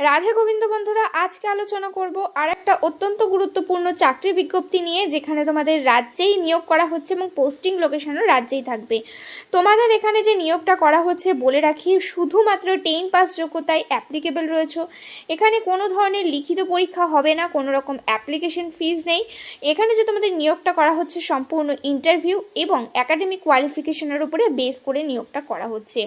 রাধে গোবিন্দ বন্ধুরা, আজকে আলোচনা করব আর একটা অত্যন্ত গুরুত্বপূর্ণ চাকরির বিজ্ঞপ্তি নিয়ে, যেখানে তোমাদের রাজ্যেই নিয়োগ করা হচ্ছে এবং পোস্টিং লোকেশনও রাজ্যেই থাকবে। তোমাদের এখানে যে নিয়োগটা করা হচ্ছে, বলে রাখি, শুধুমাত্র টেন পাস যোগ্যতায় অ্যাপ্লিকেবল রয়েছে। এখানে কোনো ধরনের লিখিত পরীক্ষা হবে না, কোনো রকম অ্যাপ্লিকেশন ফিজ নেই। এখানে যে তোমাদের নিয়োগটা করা হচ্ছে, সম্পূর্ণ ইন্টারভিউ এবং একাডেমিক কোয়ালিফিকেশনের উপরে বেস করে নিয়োগটা করা হচ্ছে।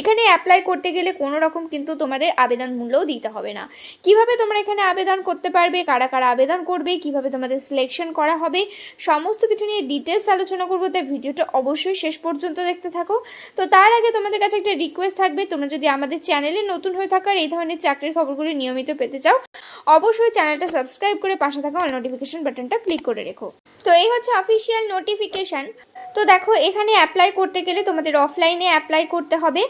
এখানে অ্যাপ্লাই করতে গেলে কোনো রকম কিন্তু তোমাদের আবেদন মূল্যও দিতে হবে। না। কীভাবে তোমরা এখানে আবেদন করতে পারবে, কারা কারা আবেদন করবে, কীভাবে তোমাদের সিলেকশন করা হবে, সমস্ত কিছু নিয়ে ডিটেলস আলোচনা করব। তাই ভিডিওটা অবশ্যই শেষ পর্যন্ত দেখতে থাকো। তো তার আগে তোমাদের কাছে একটা রিকোয়েস্ট থাকবে, তোমরা যদি আমাদের চ্যানেলে নতুন হয়ে থাকো আর এই ধরনের চাকরির খবরগুলি নিয়মিত পেতে চাও, অবশ্যই চ্যানেলটা সাবস্ক্রাইব করে পাশে থাকা নোটিফিকেশন বাটনটা ক্লিক করে রেখো। তো এই হচ্ছে অফিসিয়াল নোটিফিকেশন তো দেখো, এখানে অ্যাপ্লাই করতে গেলে তোমাদের অফলাইনে অ্যাপ্লাই করতে হবে।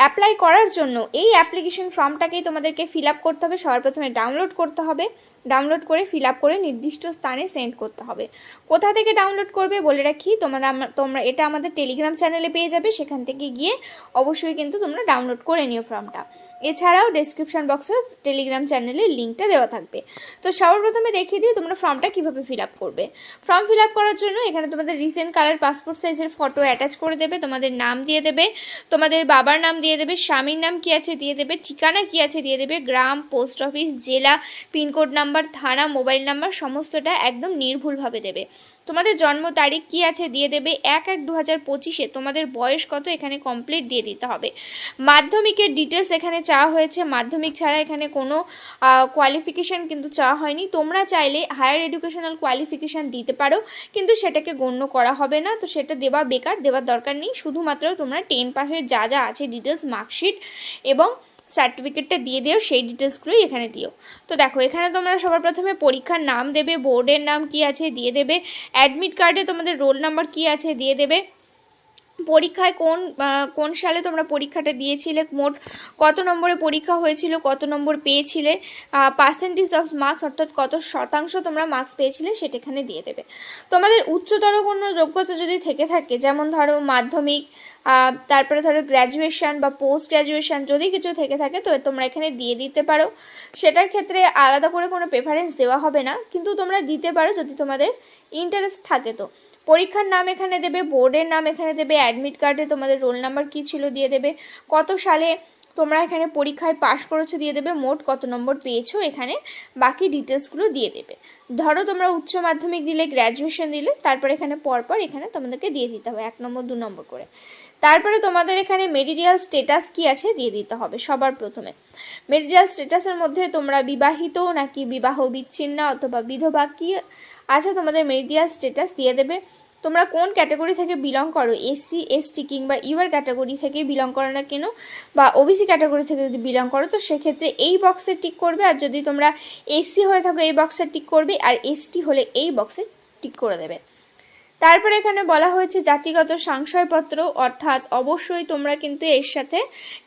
অ্যাপ্লাই করার জন্য এই অ্যাপ্লিকেশন ফর্মটাকেই তোমাদেরকে ফিল আপ করতে হবে। সবার ডাউনলোড করতে হবে। ডাউনলোড করে ফিল আপ করে নির্দিষ্ট স্থানে সেন্ড করতে হবে। কোথা থেকে ডাউনলোড করবে বলে রাখি তোমরা তোমরা, এটা আমাদের টেলিগ্রাম চ্যানেলে পেয়ে যাবে। সেখান থেকে গিয়ে অবশ্যই কিন্তু তোমরা ডাউনলোড করে নিও ফর্মটা এছাড়াও ডেসক্রিপশন বক্সে টেলিগ্রাম চ্যানেলের লিঙ্কটা দেওয়া থাকবে। তো সবার প্রথমে দেখিয়ে দিই তোমরা ফর্মটা কীভাবে ফিল আপ করবে। ফর্ম ফিল আপ করার জন্য এখানে তোমাদের রিসেন্ট কালার পাসপোর্ট সাইজের ফটো অ্যাটাচ করে দেবে, তোমাদের নাম দিয়ে দেবে, তোমাদের বাবার নাম দিয়ে দেবে, স্বামীর নাম কি আছে দিয়ে দেবে, ঠিকানা কি আছে দিয়ে দেবে, গ্রাম পোস্ট অফিস জেলা পিনকোড নাম্বার থানা মোবাইল নাম্বার সমস্তটা একদম নির্ভুলভাবে দেবে। তোমাদের জন্ম তারিখ কি আছে দিয়ে দেবে? এক এক দু হাজার পঁচিশে তোমাদের বয়স কত? এখানে কমপ্লিট দিয়ে দিতে হবে। মাধ্যমিকের ডিটেলস এখানে চাওয়া হয়েছে। মাধ্যমিক ছাড়া এখানে কোনো কোয়ালিফিকেশান কিন্তু চাওয়া হয়নি। তোমরা চাইলে হায়ার এডুকেশনাল কোয়ালিফিকেশান দিতে পারো, কিন্তু সেটাকে গণ্য করা হবে না। তো সেটা দেওয়া বেকার, দেওয়ার দরকার নেই। শুধুমাত্র তোমরা টেন পাসের যা যা আছে ডিটেলস মার্কশিট এবং সার্টিফিকেটটা দিয়ে দিও, সেই ডিটেলসগুলোই এখানে দিও। তো দেখো, এখানে তোমরা সবার প্রথমে পরীক্ষার নাম দেবে বোর্ডের নাম কি আছে দিয়ে দেবে অ্যাডমিট কার্ডে তোমাদের রোল নাম্বার কি আছে দিয়ে দেবে, পরীক্ষায় কোন কোন সালে তোমরা পরীক্ষাটা দিয়েছিলে, মোট কত নম্বরে পরীক্ষা হয়েছিল, কত নম্বর পেয়েছিলে পার্সেন্টেজ অফ মার্কস অর্থাৎ কত শতাংশ তোমরা মার্কস পেয়েছিলে, সেটা এখানে দিয়ে দেবে। তোমাদের উচ্চতর কোনো যোগ্যতা যদি থেকে থাকে, যেমন ধরো মাধ্যমিক তারপরে ধরো গ্র্যাজুয়েশন বা পোস্ট গ্র্যাজুয়েশন যদি কিছু থেকে থাকে, তো তোমরা এখানে দিয়ে দিতে পারো। সেটার ক্ষেত্রে আলাদা করে কোনো প্রেফারেন্স দেওয়া হবে না, কিন্তু তোমরা দিতে পারো যদি তোমাদের ইন্টারেস্ট থাকে তো। পরীক্ষার নাম এখানে দেবে, বোর্ডের নাম এখানে দেবে অ্যাডমিট কার্ডে তোমাদের রোল নাম্বার কী ছিল দিয়ে দেবে, কত সালে তোমরা এখানে পরীক্ষায় পাশ করেছ দিয়ে দেবে, মোট কত নম্বর পেয়েছ এখানে, বাকি ডিটেলসগুলো দিয়ে দেবে। ধরো তোমরা উচ্চ মাধ্যমিক দিলে গ্র্যাজুয়েশন দিলে, তারপর এখানে পরপর এখানে তোমাদেরকে দিয়ে দিতে হবে, এক নম্বর, দু নম্বর করে। তারপরে তোমাদের এখানে মেরিডিয়াল স্টেটাস কি আছে দিয়ে দিতে হবে সবার প্রথমে। মেরিডিয়াল স্টেটাসের মধ্যে তোমরা বিবাহিত নাকি বিবাহ বিচ্ছিন্ন অথবা বিধবা কি আছে তোমাদের মেরিডিয়াল স্টেটাস দিয়ে দেবে। তোমরা কোন ক্যাটাগরি থেকে বিলং করো এসসি এসটি কিংবা ইউআর ক্যাটাগরি থেকে বিলং করো না কেন? বা ওবিসি ক্যাটাগরি থেকে যদি বিলং করো, তো সেক্ষেত্রে এই বক্সে টিক করবে আর যদি তোমরা এসসি হয়ে থাকো, এই বক্সে টিক করবে, আর এসটি হলে এই বক্সে টিক করে দেবে। তারপরে এখানে বলা হয়েছে জাতিগত সংশয়পত্র, অর্থাৎ অবশ্যই তোমরা কিন্তু এর সাথে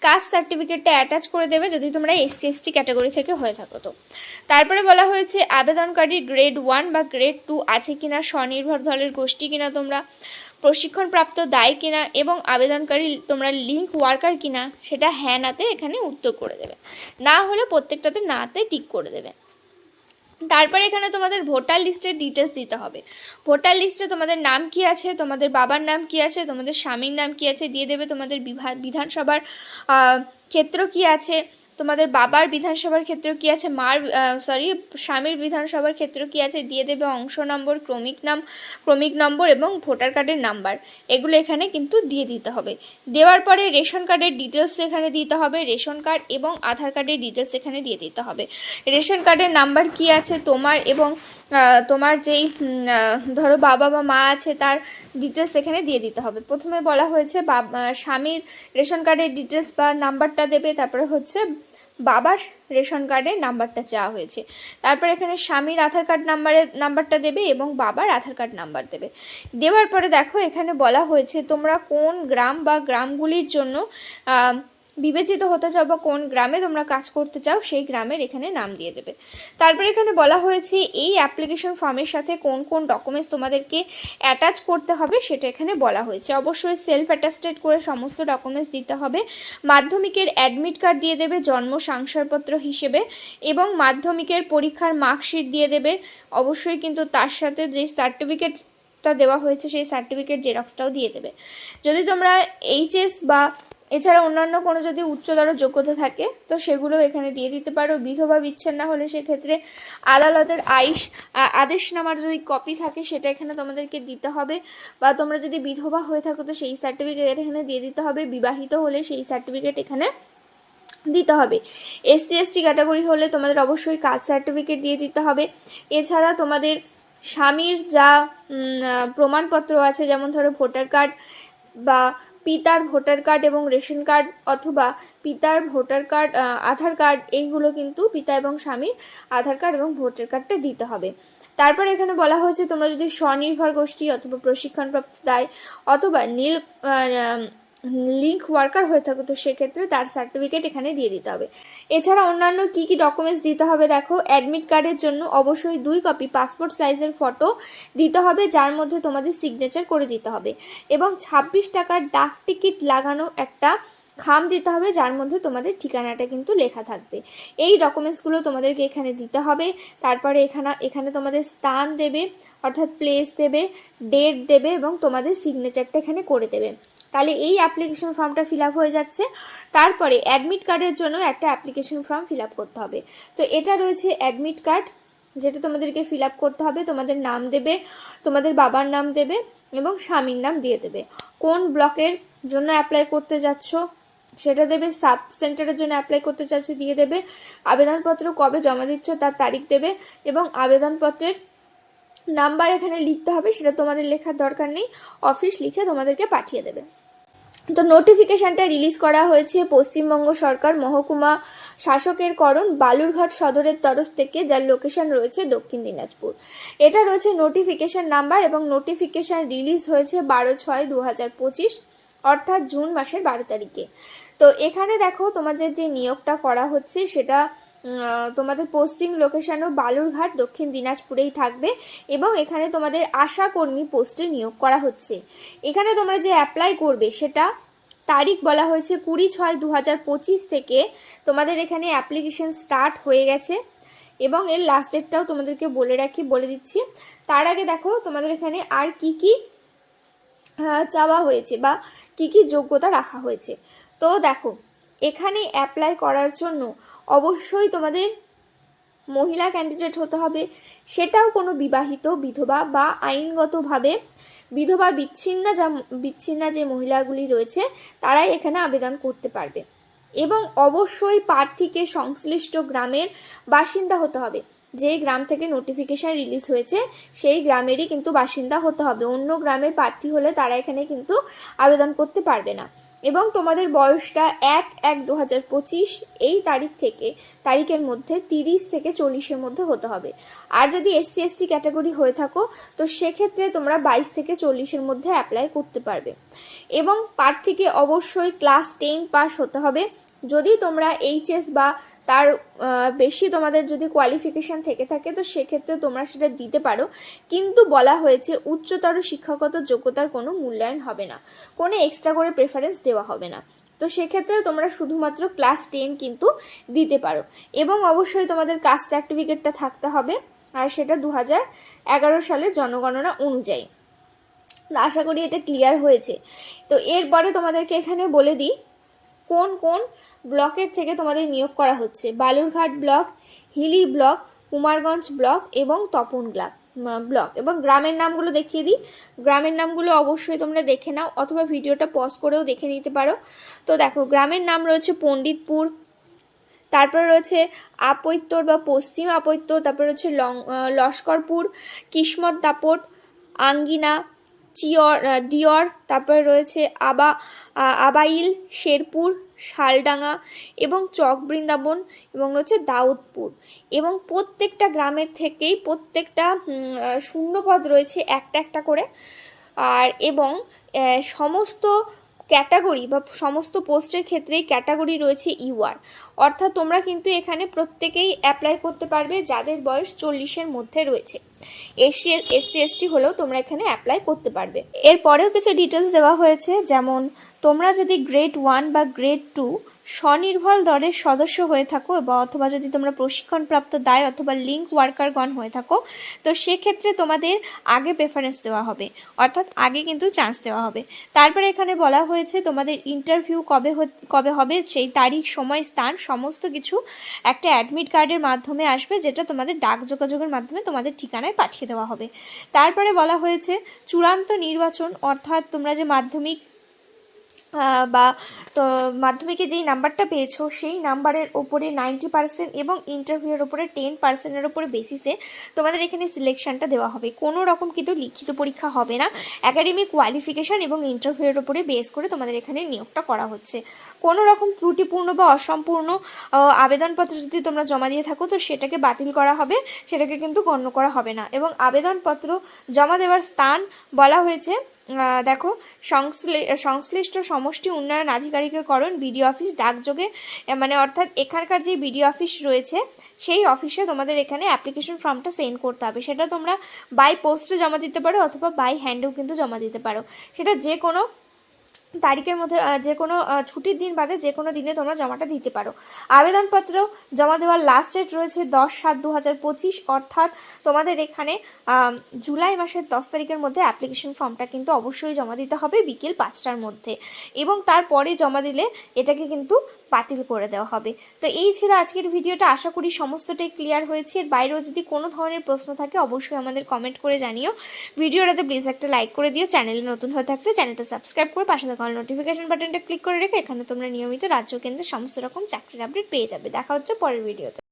কাস্ট সার্টিফিকেটটা অ্যাটাচ করে দেবে যদি তোমরা এসসি এসটি ক্যাটাগরি থেকে হয়ে থাকো তো। তারপরে বলা হয়েছে আবেদনকারী গ্রেড ওয়ান বা গ্রেড টু আছে কিনা, স্বনির্ভর দলের গোষ্ঠী কিনা তোমরা, প্রশিক্ষণপ্রাপ্ত দায় কিনা এবং আবেদনকারী তোমরা লিঙ্ক ওয়ার্কার কিনা, সেটা হ্যাঁ নাতে এখানে উত্তর করে দেবে। না হলে প্রত্যেকটাতে নাতে টিক করে দেবে। তারপরে এখানে তোমাদের ভোটার লিস্টের ডিটেলস দিতে হবে। ভোটার লিস্টে তোমাদের নাম কি আছে, তোমাদের বাবার নাম কি আছে, তোমাদের স্বামীর নাম কি আছে, দিয়ে দেবে তোমাদের বিধানসভার ক্ষেত্র কি আছে। তোমাদের বাবার বিধানসভার ক্ষেত্র কি আছে? মার সরি স্বামীর বিধানসভার ক্ষেত্র কি আছে? দিয়ে দেবে অংশ নম্বর, ক্রমিক নাম, ক্রমিক নম্বর এবং ভোটার কার্ডের নাম্বার। এগুলো এখানে কিন্তু দিয়ে দিতে হবে। দেওয়ার পরে রেশন কার্ডের ডিটেলস এখানে দিতে হবে। রেশন কার্ড এবং আধার কার্ডের ডিটেলস এখানে দিয়ে দিতে হবে। রেশন কার্ডের নাম্বার কি আছে? তোমার এবং তোমার যেই ধরো বাবা বা মা আছে, তার ডিটেলস এখানে দিয়ে দিতে হবে। প্রথমে বলা হয়েছে স্বামীর রেশন কার্ডের ডিটেলস বা নাম্বারটা দেবে, তারপরে হচ্ছে বাবার রেশন কার্ডের নাম্বারটা চাওয়া হয়েছে। তারপর এখানে স্বামীর আধার কার্ড নাম্বারের নাম্বারটা দেবে এবং বাবার আধার কার্ড নাম্বার দেবে। দেওয়ার পরে দেখো এখানে বলা হয়েছে তোমরা কোন গ্রাম বা গ্রামগুলির জন্য বিবেচিত হতে চাও বা কোন গ্রামে তোমরা কাজ করতে চাও, সেই গ্রামের এখানে নাম দিয়ে দেবে। তারপরে এখানে বলা হয়েছে, এই অ্যাপ্লিকেশন ফর্মের সাথে কোন কোন ডকুমেন্টস তোমাদেরকে অ্যাটাচ করতে হবে সেটা এখানে বলা হয়েছে। অবশ্যই সেলফ অ্যাটাস্টেড করে সমস্ত ডকুমেন্টস দিতে হবে। মাধ্যমিকের অ্যাডমিট কার্ড দিয়ে দেবে জন্ম শংসাপত্র হিসেবে এবং মাধ্যমিকের পরীক্ষার মার্কশিট দিয়ে দেবে। অবশ্যই কিন্তু তার সাথে যে সার্টিফিকেটটা দেওয়া হয়েছে, সেই সার্টিফিকেট জেরক্সটাও দিয়ে দেবে। যদি তোমরা এইচএস বা এছাড়া অন্যান্য কোনো যদি উচ্চতর যোগ্যতা থাকে, তো সেগুলো এখানে দিয়ে দিতে পারো। বিধবা বিচ্ছেদ না হলে সেক্ষেত্রে আদালতের আইস আদেশনামার যদি কপি থাকে, সেটা এখানে তোমাদেরকে দিতে হবে। বা তোমরা যদি বিধবা হয়ে থাকো, তো সেই সার্টিফিকেট এখানে দিয়ে দিতে হবে। বিবাহিত হলে সেই সার্টিফিকেট এখানে দিতে হবে। এসসি এসটি ক্যাটাগরি হলে তোমাদের অবশ্যই কাস্ট সার্টিফিকেট দিয়ে দিতে হবে। এছাড়া তোমাদের স্বামীর যা প্রমাণপত্র আছে, যেমন ধরো ভোটার কার্ড বা পিতার ভোটার কার্ড এবং রেশন কার্ড অথবা পিতার ভোটার কার্ড আধার কার্ড, এইগুলো কিন্তু পিতা এবং স্বামীর আধার কার্ড এবং ভোটার কার্ডটা দিতে হবে। তারপর এখানে বলা হয়েছে, তোমরা যদি স্বনির্ভর গোষ্ঠী অথবা প্রশিক্ষণপ্রাপ্ত দায় অথবা নীল লিঙ্ক ওয়ার্কার হয়ে থাকো, তো সেক্ষেত্রে তার সার্টিফিকেট এখানে দিয়ে দিতে হবে। এছাড়া অন্যান্য কি কি ডকুমেন্টস দিতে হবে দেখো অ্যাডমিট কার্ডের জন্য অবশ্যই দুই কপি পাসপোর্ট সাইজের ফটো দিতে হবে, যার মধ্যে তোমাদের সিগনেচার করে দিতে হবে। এবং ছাব্বিশ টাকার ডাক টিকিট লাগানো একটা খাম দিতে হবে, যার মধ্যে তোমাদের ঠিকানাটা কিন্তু লেখা থাকবে। এই ডকুমেন্টসগুলো তোমাদেরকে এখানে দিতে হবে। তারপরে এখানে এখানে তোমাদের স্থান দেবে, অর্থাৎ প্লেস দেবে ডেট দেবে, এবং তোমাদের সিগনেচারটা এখানে করে দেবে। তাহলে এই অ্যাপ্লিকেশন ফর্মটা ফিল হয়ে যাচ্ছে। তারপরে অ্যাডমিট কার্ডের জন্য একটা অ্যাপ্লিকেশন ফর্ম ফিল করতে হবে। তো এটা রয়েছে অ্যাডমিট কার্ড যেটা তোমাদেরকে ফিল করতে হবে। তোমাদের নাম দেবে, তোমাদের বাবার নাম দেবে এবং স্বামীর নাম দিয়ে দেবে। কোন ব্লকের জন্য অ্যাপ্লাই করতে যাচ্ছ, সেটা দেবে। সাব সেন্টারের জন্য অ্যাপ্লাই করতে চাচ্ছ দিয়ে দেবে। আবেদনপত্র কবে জমা দিচ্ছ, তার তারিখ দেবে এবং আবেদনপত্রের নাম্বার এখানে লিখতে হবে, সেটা তোমাদের লেখার দরকার নেই। অফিস লিখে তোমাদেরকে পাঠিয়ে দেবে। তো নোটিফিকেশনটা রিলিজ করা হয়েছে পশ্চিমবঙ্গ সরকার মহকুমা শাসকের করণ বালুরঘাট সদরের তরফ থেকে, যার লোকেশন রয়েছে দক্ষিণ দিনাজপুর। এটা রয়েছে নোটিফিকেশন নাম্বার এবং নোটিফিকেশন রিলিজ হয়েছে বারো ছয় দু হাজার পঁচিশ, অর্থাৎ জুন মাসের বারো তারিখে। তো এখানে দেখো তোমাদের যে নিয়োগটা করা হচ্ছে, সেটা তোমাদের পোস্টিং লোকেশনও বালুরঘাট, দক্ষিণ দিনাজপুরেই থাকবে এবং এখানে তোমাদের আশা কর্মী পোস্টে নিয়োগ করা হচ্ছে। এখানে তোমরা যে অ্যাপ্লাই করবে সেটা তারিখ বলা হয়েছে কুড়ি ছয় দু পঁচিশ থেকে তোমাদের এখানে অ্যাপ্লিকেশন স্টার্ট হয়ে গেছে এবং এর লাস্ট ডেটটাও তোমাদেরকে বলে রাখি, বলে দিচ্ছি। তার আগে দেখো তোমাদের এখানে আর কি কি চাওয়া হয়েছে বা কি কি যোগ্যতা রাখা হয়েছে। তো দেখো এখানে অ্যাপ্লাই করার জন্য অবশ্যই তোমাদের মহিলা ক্যান্ডিডেট হতে হবে। সেটাও কোনো বিবাহিত, বিধবা বা আইনগতভাবে বিধবা বিচ্ছিন্ন যা, বিচ্ছিন্ন যে মহিলাগুলি রয়েছে, তারাই এখানে আবেদন করতে পারবে। এবং অবশ্যই প্রার্থীকে সংশ্লিষ্ট গ্রামের বাসিন্দা হতে হবে। যে গ্রাম থেকে নোটিফিকেশন রিলিজ হয়েছে, সেই গ্রামেরই কিন্তু বাসিন্দা হতে হবে। অন্য গ্রামের প্রার্থী হলে তারা এখানে কিন্তু আবেদন করতে পারবে না। এবং তোমাদের বয়সটা এক এক দু হাজার পঁচিশ এই তারিখ থেকে, তারিখের মধ্যে তিরিশ থেকে চল্লিশের মধ্যে হতে হবে। আর যদি এসসি এসটি ক্যাটাগরি হয়ে থাকো, তো সেক্ষেত্রে তোমরা বাইশ থেকে চল্লিশের মধ্যে অ্যাপ্লাই করতে পারবে। এবং প্রার্থীকে অবশ্যই ক্লাস টেন পাস হতে হবে। যদি তোমরা এইচএস বা তার বেশি তোমাদের যদি কোয়ালিফিকেশন থেকে থাকে, তো সেক্ষেত্রে তোমরা সেটা দিতে পারো। কিন্তু বলা হয়েছে উচ্চতর শিক্ষাগত যোগ্যতার কোনো মূল্যায়ন হবে না। কোনো এক্সট্রা করে প্রেফারেন্স দেওয়া হবে না। তো সেক্ষেত্রে তোমরা শুধুমাত্র ক্লাস টেন কিন্তু দিতে পারো। এবং অবশ্যই তোমাদের কাস্ট সার্টিফিকেটটা থাকতে হবে, আর সেটা দু সালের জনগণনা অনুযায়ী। আশা করি এটা ক্লিয়ার হয়েছে। তো এরপরে তোমাদেরকে এখানে বলে দিই কোন কোন ব্লকের থেকে তোমাদের নিয়োগ করা হচ্ছে? Balurghat block Hili block Kumarganj block এবং তপন উম, ব্লক। এবং গ্রামের নামগুলো দেখিয়ে দিই। গ্রামের নামগুলো অবশ্যই তোমরা দেখে নাও অথবা ভিডিওটা পজ করেও দেখে নিতে পারো। তো দেখো গ্রামের নাম রয়েছে পণ্ডিতপুর তারপরে রয়েছে আপৈত্তর বা পশ্চিম আপৈত্তর তারপরে রয়েছে লং লস্করপুর কিসমত দাপট আঙ্গিনা চিয়র দিয়র, তারপরে রয়েছে আবা আবাইল, শেরপুর, শালডাঙ্গা এবং চক বৃন্দাবন এবং রয়েছে দাউদপুর। এবং প্রত্যেকটা গ্রামের থেকেই প্রত্যেকটা শূন্যপদ রয়েছে একটা একটা করে। আর এবং সমস্ত ক্যাটাগরি বা সমস্ত পোস্টের ক্ষেত্রেই ক্যাটাগরি রয়েছে ইউআর অর্থাৎ তোমরা কিন্তু এখানে প্রত্যেকেই অ্যাপ্লাই করতে পারবে যাদের বয়স চল্লিশের মধ্যে রয়েছে। এসসি এসসি, এসটি হলেও তোমরা এখানে অ্যাপ্লাই করতে পারবে। এরপরেও কিছু ডিটেলস দেওয়া হয়েছে, যেমন তোমরা যদি গ্রেড ওয়ান বা গ্রেড টু স্বনির্ভর দলের সদস্য হয়ে থাকো বা অথবা যদি তোমরা প্রশিক্ষণপ্রাপ্ত দায় অথবা লিঙ্ক ওয়ার্কারগণ হয়ে থাকো, তো সেক্ষেত্রে তোমাদের আগে প্রেফারেন্স দেওয়া হবে। অর্থাৎ আগে কিন্তু চান্স দেওয়া হবে। তারপরে এখানে বলা হয়েছে তোমাদের ইন্টারভিউ কবে কবে হবে, সেই তারিখ, সময়, স্থান, সমস্ত কিছু একটা অ্যাডমিট কার্ডের মাধ্যমে আসবে, যেটা তোমাদের ডাক যোগাযোগের মাধ্যমে তোমাদের ঠিকানায় পাঠিয়ে দেওয়া হবে। তারপরে বলা হয়েছে চূড়ান্ত নির্বাচন, অর্থাৎ তোমরা যে মাধ্যমিক বা তো মাধ্যমিকে যেই নাম্বারটা পেয়েছ, সেই নাম্বারের ওপরে নাইনটি পার্সেন্ট এবং ইন্টারভিউয়ের ওপরে টেন পার্সেন্টের ওপরে বেসিসে তোমাদের এখানে সিলেকশনটা দেওয়া হবে। কোনো রকম কিন্তু লিখিত পরীক্ষা হবে না। একাডেমিক কোয়ালিফিকেশান এবং ইন্টারভিউয়ের ওপরে বেস করে তোমাদের এখানে নিয়োগটা করা হচ্ছে। কোনো রকম ত্রুটিপূর্ণ বা অসম্পূর্ণ আবেদনপত্র যদি তোমরা জমা দিয়ে থাকো, তো সেটাকে বাতিল করা হবে। সেটাকে কিন্তু গণ্য করা হবে না। এবং আবেদনপত্র জমা দেওয়ার স্থান বলা হয়েছে দেখো, সংশ্লি- সংশ্লিষ্ট সমষ্টি উন্নয়ন আধিকারিকের করণ বিডিও অফিস ডাকযোগে মানে অর্থাৎ এখানকার যে বিডিও অফিস রয়েছে, সেই অফিসে তোমাদের এখানে অ্যাপ্লিকেশন ফর্মটা সেন্ড করতে হবে। সেটা তোমরা বাই পোস্টে জমা দিতে পারো, অথবা বাই হ্যান্ডেও কিন্তু জমা দিতে পারো। সেটা যে কোনো তারিখের মধ্যে যে কোনো ছুটির দিন বাদে যে কোনো দিনে তোমরা জমাটা দিতে পারো। আবেদনপত্র জমা দেওয়ার লাস্ট ডেট রয়েছে দশ সাত দু হাজার পঁচিশ, অর্থাৎ তোমাদের এখানে জুলাই মাসের দশ তারিখের মধ্যে অ্যাপ্লিকেশন ফর্মটা কিন্তু অবশ্যই জমা দিতে হবে বিকেল পাঁচটার মধ্যে। এবং তারপরে জমা দিলে এটাকে কিন্তু বাতিল করে দেওয়া হবে। তো এই ছিল আজকের ভিডিওটা। আশা করি সমস্তটাই ক্লিয়ার হয়েছে। এর বাইরেও যদি কোনো ধরনের প্রশ্ন থাকে, অবশ্যই আমাদের কমেন্ট করে জানিও। ভিডিওটাতে প্লিজ একটা লাইক করে দিও। চ্যানেলে নতুন হয়ে থাকলে চ্যানেলটা সাবস্ক্রাইব করে পাশে থাকা নোটিফিকেশন বাটনটা ক্লিক করে রেখে এখানে তোমরা নিয়মিত রাজ্য কেন্দ্রের সমস্ত রকম চাকরির আপডেট পেয়ে যাবে। দেখা হচ্ছে পরের ভিডিওতে